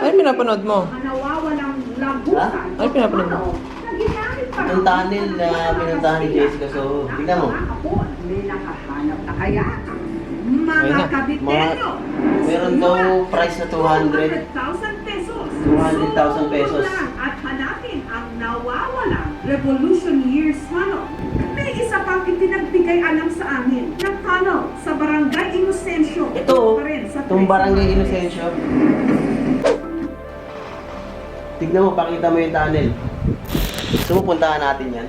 Ano pinapanood mo? nawawalang lagusan. Ano pinapanood mo? Pa Yung tunnel na pinuntahan ni Jessica, so, tignan mo. May nakahanap na kaya. Ayun Mga na. kabitero. Meron daw price na 200. 200,000 pesos. 200,000 pesos. At hanapin ang nawawalang Revolution Years Tunnel. May isa pang itinagbigay alam sa amin ng tunnel sa Barangay Inocencio. Ito, Pa rin sa itong Barangay. Inocencio. Tignan mo, pakita mo yung tunnel. Gusto mo puntahan natin yan?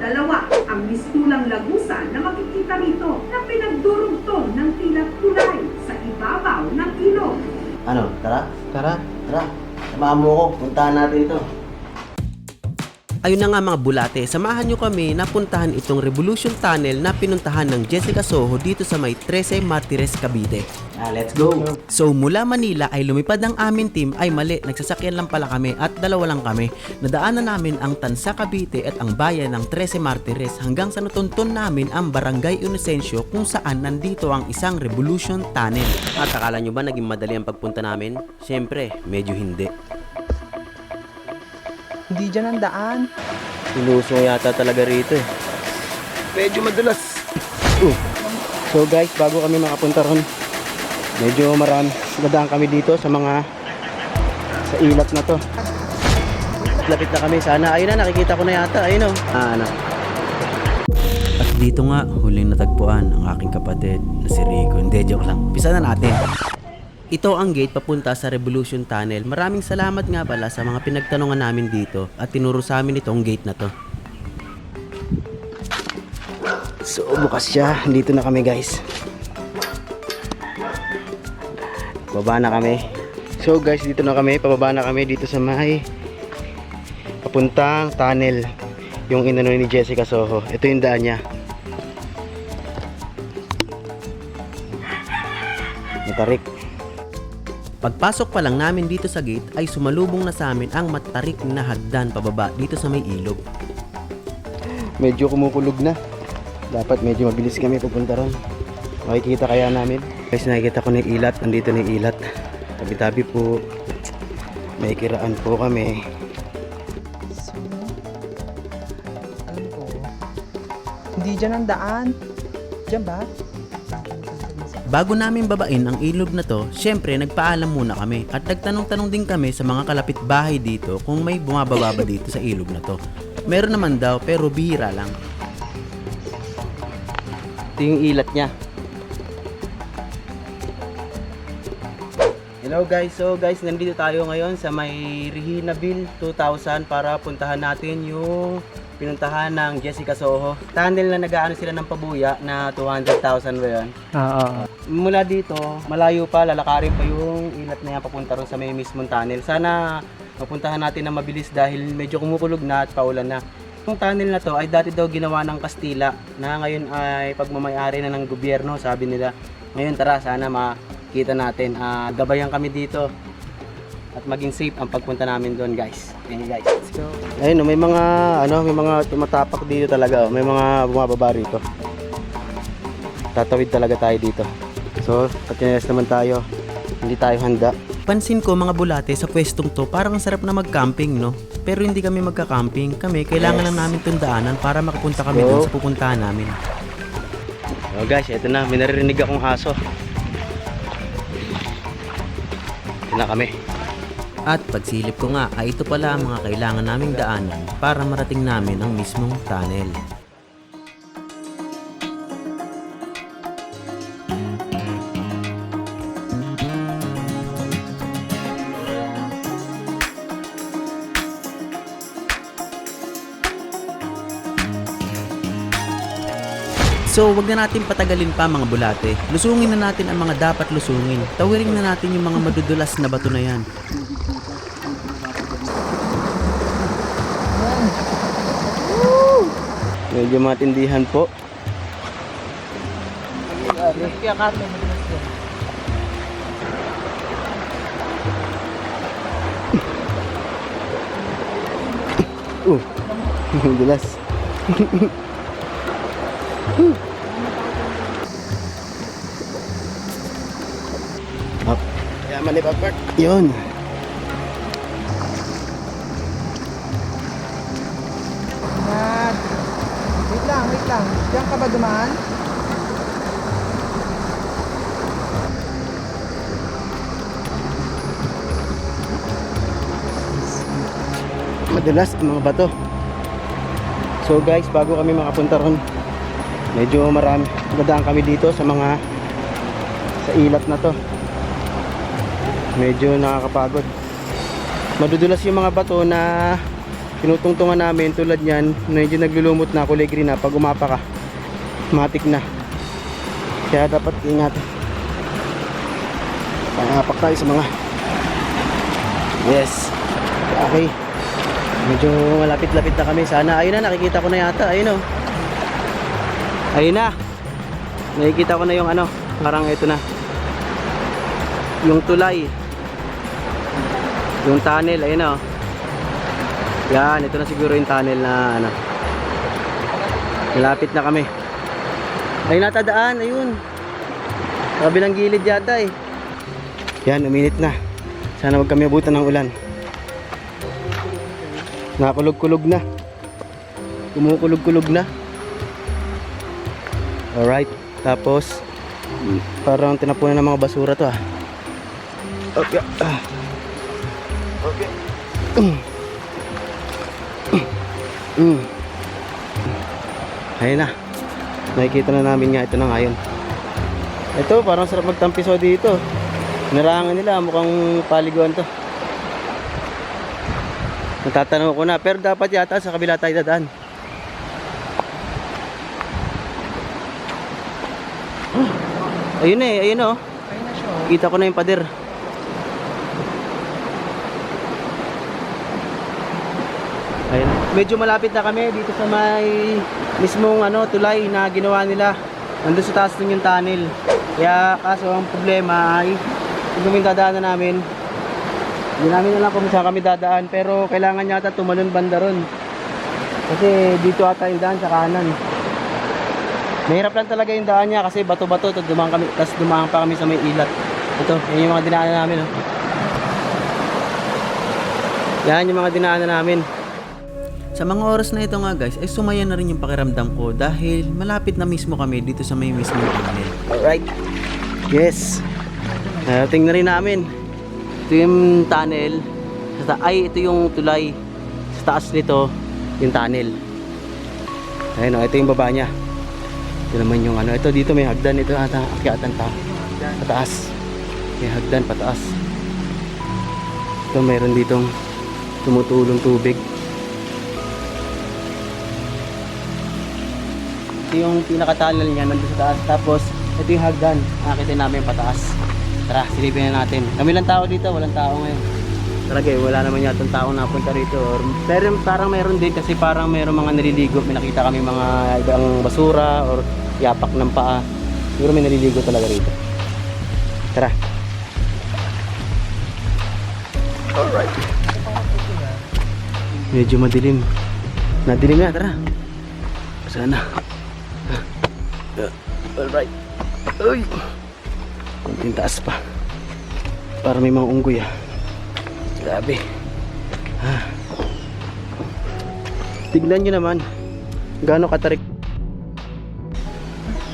Dalawa, ang mistulang lagusan na makikita rito na pinagdurugtong ng tila kulay sa ibabaw ng ilog. Ano, tara? Tara. Tara, samahan mo ko. Puntahan natin ito. Ayun na nga mga bulate, samahan nyo kami na puntahan itong Revolution Tunnel na pinuntahan ng Jessica Soho dito sa may 13 Martires, Cavite. Ah, let's go. So mula Manila ay lumipad ang aming team ay mali, nagsasakyan lang pala kami at dalawa lang kami. Nadaanan namin ang Tansa Cavite at ang bayan ng 13 Martires hanggang sa natuntun namin ang Barangay Inocencio kung saan nandito ang isang Revolution Tunnel. At akala nyo ba naging madali ang pagpunta namin? Siyempre, medyo hindi. Hindi dyan ang daan. Ilusong yata talaga rito eh. Medyo madulas. Uh. So guys, bago kami makapunta ron, medyo marami, nadaan kami dito sa mga sa ilat na to. Lapit na kami sana. Ayun na, nakikita ko na yata. Ayun o. Ah, ano. At dito nga, huling natagpuan ang aking kapatid na si Rico. Hindi, joke lang. Pisa na natin. Ito ang gate papunta sa Revolution Tunnel. Maraming salamat nga pala sa mga pinagtanungan namin dito at tinuro sa amin itong gate na to. So bukas siya, dito na kami guys. Baba na kami. So guys, dito na kami, pababa na kami dito sa may papuntang tunnel yung inano ni Jessica Soho. Ito yung daan niya. Matarik. Pagpasok pa lang namin dito sa gate ay sumalubong na sa amin ang matarik na hagdan pababa dito sa may ilog. medyo kumukulog na. Dapat medyo mabilis kami pupunta ron. Makikita kaya namin. Guys, nakikita ko na yung ilat. Nandito na yung ilat. Tabi-tabi po. May kiraan po kami. So, alam ko, hindi dyan ang daan. Dyan ba? Bago namin babain ang ilog na to, syempre nagpaalam muna kami at nagtanong-tanong din kami sa mga kalapit bahay dito kung may bumababa ba dito sa ilog na to. Meron naman daw pero bihira lang. Ito yung ilat niya. Hello guys, so guys nandito tayo ngayon sa may Rehinaville 2000 para puntahan natin yung pinuntahan ng Jessica Soho. Tunnel na nagaano sila ng pabuya na 200,000 ba yun? Oo. Mula dito, malayo pa, lalakarin pa yung ilat na yan papunta ron sa may mismong tunnel. Sana mapuntahan natin na mabilis dahil medyo kumukulog na at paulan na. Yung tunnel na to ay dati daw ginawa ng Kastila na ngayon ay pagmamayari na ng gobyerno, sabi nila. Ngayon tara, sana makita natin. Ah, gabayan kami dito at maging safe ang pagpunta namin doon guys. Okay guys, let's go. Ayun, oh, may mga ano, may mga tumatapak dito talaga. oh. May mga bumababa rito. Tatawid talaga tayo dito. So, patinelas naman tayo. Hindi tayo handa. Pansin ko mga bulate sa pwestong to parang ang sarap na mag-camping no? Pero hindi kami magka-camping. Kami kailangan lang namin tundaanan para makapunta kami Go. doon sa pupuntahan namin. Oh guys, eto na, may naririnig akong aso. Na kami. At pagsilip ko nga ay ito pala ang mga kailangan naming daanan para marating namin ang mismong tunnel. So, wag na natin patagalin pa mga bulate. Lusungin na natin ang mga dapat lusungin. Tawirin na natin yung mga madudulas na bato na yan. Medyo matindihan po. Kaya madalas yan. Uh, Hmm. Up. Yaman ni Papert. Yun. Ingat. Wait lang, wait lang. Diyan ka ba dumaan? Madalas ang mga bato. So guys, bago kami makapunta ron, medyo marami. Dadaan kami dito sa mga sa ilat na to. Medyo nakakapagod. Madudulas yung mga bato na tinutungtungan namin tulad niyan, medyo naglulumot na kulay green na pag umapa ka. Matik na. Kaya dapat ingat. Pangapak tayo sa mga Yes. Okay. Medyo malapit-lapit na kami. Sana ayun na nakikita ko na yata. Ayun oh. Ayun na. Nakikita ko na yung ano, parang ito na. Yung tulay. Yung tunnel, ayun oh. Yan, ito na siguro yung tunnel na ano. Malapit na kami. Ayun nata daan, ayun. Kabilang gilid yata eh. Yan, uminit na. Sana wag kami abutan ng ulan. Nakulog-kulog na. Kumukulog-kulog na. Alright. Tapos, parang tinapunan ng mga basura to ah. Okay. Ah. Okay. Mm. Mm. Ayun na. Nakikita na namin nga ito na ngayon. Ito, parang sarap magtampiso dito. Narangan nila, mukhang paliguan to. Natatanong ko na, pero dapat yata sa kabila tayo dadaan. Ayun eh, ayun oh. Ayun na siya. oh. Kita ko na yung pader. Ayun. Medyo malapit na kami dito sa may mismong ano, tulay na ginawa nila. Nandun sa taas nun yung tunnel. Kaya kaso ang problema ay kung dadaanan namin, hindi namin alam kung saan kami dadaan pero kailangan yata tumalon banda ron. Kasi dito ata yung daan sa kanan. Mahirap lang talaga yung daan niya kasi bato-bato tapos dumaan kami tapos dumaan pa kami sa may ilat. Ito, yan yung mga dinaanan namin oh. Yan yung mga dinaanan namin. Sa mga oras na ito nga guys, ay sumaya na rin yung pakiramdam ko dahil malapit na mismo kami dito sa may mismo tunnel. Alright. Yes. Narating na rin namin. Ito yung tunnel. Sa ay, ito yung tulay. Sa taas nito, yung tunnel. Ayun o, ito yung baba niya. Ito naman yung ano. Ito dito may hagdan. Ito ata akyatan ta. Pataas. May hagdan pataas. Ito mayroon ditong tumutulong tubig. Ito yung pinaka-tunnel niya nandun sa taas. Tapos, ito yung hagdan. Nakita namin pataas. Tara, silipin na natin. Kami lang tao dito, walang tao ngayon. Talaga eh, wala naman yata tao napunta rito. Or, pero parang meron din kasi parang meron mga naliligo. May nakita kami mga ibang basura or yapak ng paa. Siguro may naliligo talaga rito. Tara. Alright. Medyo madilim. Nadilim na, tara. Sana. Alright. Uy. Kunting taas pa. Para may mga unggoy ah. Grabe. Ah. Tignan nyo naman. Gaano katarik.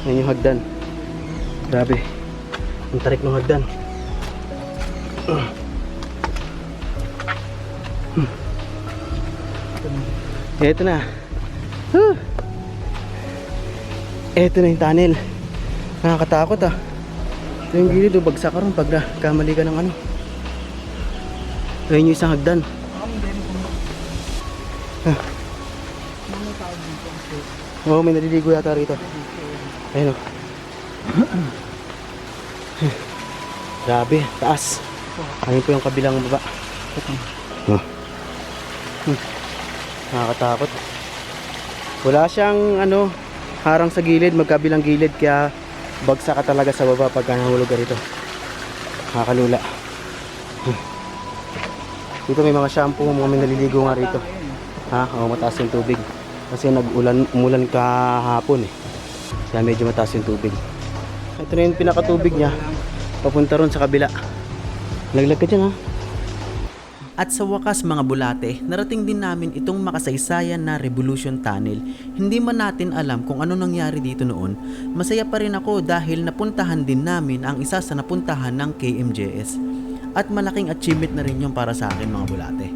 Yan yung hagdan. Grabe. Ang tarik ng hagdan. Hmm. Eto na. Huh. Eto na yung tunnel. Nakakatakot ah. Ito yung gilid, oh, bagsak ka ron pag kamali ka ng ano. Ayun yung isang hagdan. Ah. Oo, may naliligo yata rito. Ayun oh. Grabe, taas. Ayun po yung kabilang baba. Oh. Hmm. Nakakatakot. Wala siyang ano, harang sa gilid, magkabilang gilid kaya bagsak ka talaga sa baba pagka nahulog ka rito. Nakakalula. Dito may mga shampoo, mga may naliligo nga rito. Ha? Oo, mataas yung tubig. Kasi nag-ulan, umulan kahapon eh. Kaya medyo mataas yung tubig. Ito na yung pinakatubig niya. Papunta ron sa kabila. Laglag ka dyan ha. At sa wakas mga bulate, narating din namin itong makasaysayan na Revolution Tunnel. Hindi man natin alam kung ano nangyari dito noon, masaya pa rin ako dahil napuntahan din namin ang isa sa napuntahan ng KMJS. At malaking achievement na rin yung para sa akin mga bulate.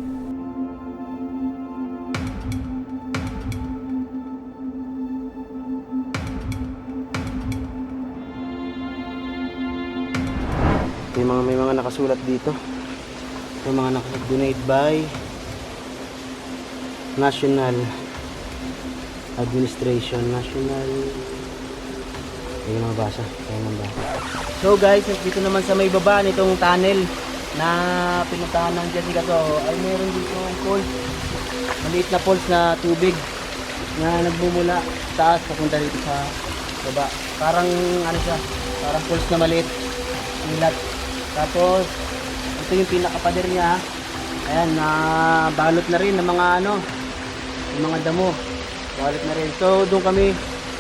May mga may mga nakasulat dito. May mga nakasulat donate by National Administration National Ayun mga basa. Ayun mga basa. So guys, dito naman sa may baba nitong tunnel na pinuntahan ng Jessica to ay meron dito falls. Maliit na falls na tubig na nagmumula taas papunta dito sa baba. Parang ano siya, parang falls na maliit. Ilat. Tapos ito yung pinakapader niya. Ayan, na balot na rin ng mga ano, ng mga damo. Balot na rin. So doon kami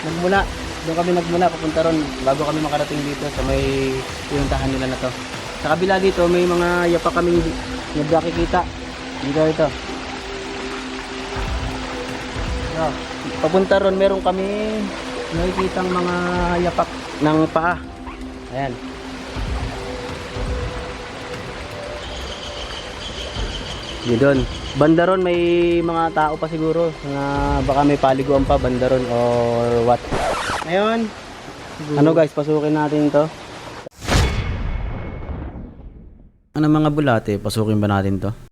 nagmula. Doon kami nagmula papunta ron bago kami makarating dito sa may pinuntahan nila na to. Sa kabila dito may mga yapa kaming hindi nakikita. Dito ito. So, papunta ron meron kami nakikitang mga yapak ng paa. Ayan. Di doon. Banda ron may mga tao pa siguro na baka may paliguan pa banda ron or what. Ngayon, ano guys, pasukin natin to. Ano mga bulate, pasukin ba natin to?